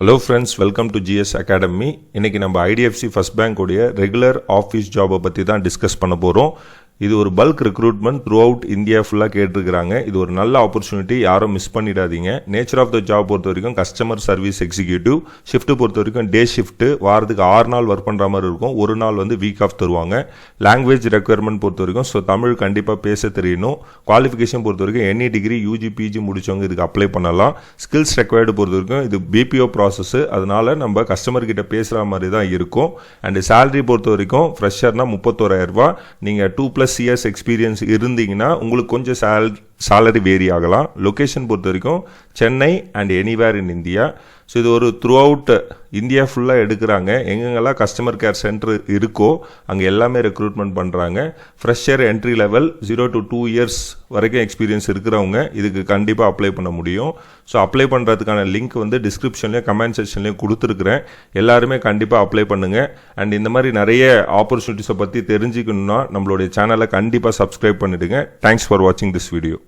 Hello friends welcome to GS academy இன்னைக்கு நம்ம IDFC first பேங்க்குடைய ரெகுலர் ஆஃபீஸ் ஜாபை பற்றி தான் டிஸ்கஸ் பண்ண போகிறோம் இது ஒரு bulk recruitment throughout India ஃபுல்லாக கேட்டிருக்கிறாங்க. இது ஒரு நல்ல ஆப்பர்ச்சுனிட்டி யாரும் மிஸ் பண்ணிடாதீங்க. நேச்சர் ஆஃப் த ஜாப் பொறுத்த வரைக்கும் கஸ்டமர் சர்வீஸ் எக்ஸிக்யூட்டிவ் ஷிஃப்ட் பொறுத்த வரைக்கும் டே ஷிஃப்ட் வாரத்துக்கு ஆறு நாள் ஒர்க் பண்ணுற மாதிரி இருக்கும். ஒரு நாள் வந்து வீக் ஆஃப் தருவாங்க. லாங்குவேஜ் ரெக்குயர்மெண்ட் பொறுத்த வரைக்கும் ஸோ தமிழ் கண்டிப்பாக பேச தெரியணும். குவாலிஃபிகேஷன் பொறுத்த வரைக்கும் எனி டிகிரி யூஜி பிஜி முடிச்சவங்க இதுக்கு அப்ளை பண்ணலாம். ஸ்கில்ஸ் ரெக்வயர்டு பொறுத்த வரைக்கும் இது பிபிஓ ப்ராசஸ்ஸு அதனால் நம்ம கஸ்டமர் கிட்ட பேசுகிற மாதிரி தான் இருக்கும். அண்ட் சேலரி பொறுத்த வரைக்கும் ஃப்ரெஷர்னால் முப்பத்தோராயிரம் நீங்கள் டூ ப்ளஸ் இயர்ஸ் எக்ஸ்பீரியன்ஸ் இருந்தீங்கன்னா உங்களுக்கு கொஞ்சம் சேல் சேலரி வேரி ஆகலாம். லொக்கேஷன் பொறுத்த வரைக்கும் Chennai and anywhere in India so இது ஒரு த்ரூ அவுட் இந்தியா ஃபுல்லாக எடுக்கிறாங்க. எங்கெங்கெல்லாம் கஸ்டமர் கேர் சென்டர் இருக்கோ அங்கே எல்லாமே ரெக்ரூட்மெண்ட் பண்ணுறாங்க fresher entry level zero to two years வரைக்கும் எக்ஸ்பீரியன்ஸ் இருக்கிறவங்க இதுக்கு கண்டிப்பாக அப்ளை பண்ண முடியும். ஸோ அப்ளை பண்ணுறதுக்கான லிங்க் வந்து டிஸ்கிரிப்ஷன்லேயும் கமெண்ட் செக்ஷன்லேயும் கொடுத்துருக்குறேன். எல்லாருமே கண்டிப்பாக அப்ளை பண்ணுங்கள் அண்ட் இந்த மாதிரி நிறைய ஆப்பர்ச்சுனிட்டிஸை பற்றி தெரிஞ்சுக்கணுன்னா நம்மளுடைய சேனலை கண்டிப்பாக சப்ஸ்கிரைப் பண்ணிடுங்க. தேங்க்ஸ் ஃபார் வாட்சிங் திஸ் வீடியோ